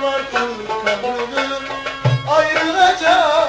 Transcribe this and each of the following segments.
var kul kadını ayrılacak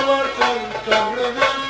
amor con tu.